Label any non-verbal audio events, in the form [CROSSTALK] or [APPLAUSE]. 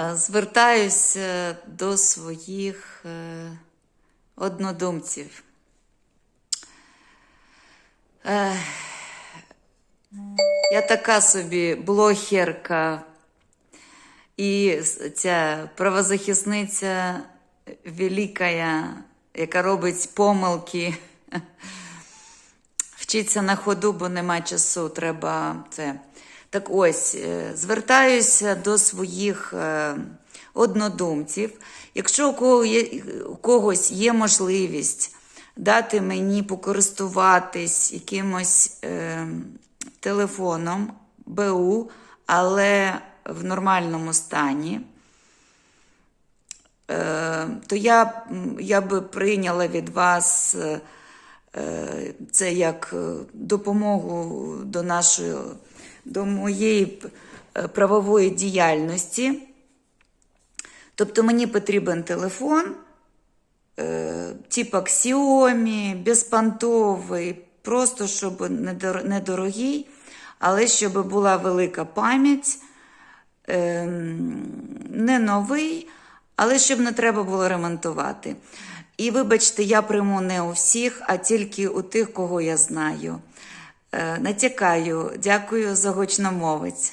Е, Звертаюся до своїх е, однодумців. Е, Я така собі блогерка і ця правозахисниця великая, яка робить помилки. [LAUGHS] Вчиться на ходу, бо нема часу, треба це. Так ось, е, звертаюся до своїх е, однодумців. Якщо у, когось є можливість дати мені покористуватись якимось е, телефоном БУ, але в нормальному стані, то я, я би прийняла від вас. Це як допомогу до нашої, до моєї е, правової діяльності. Тобто мені потрібен телефон, е, типа Xiaomi, безпантовий, просто щоб недорогий, але щоб була велика пам'ять, ем, не новий, але щоб не треба було ремонтувати. І вибачте, я прийму не у всіх, а тільки у тих, кого я знаю. Е, Натякаю, дякую за гучномовець.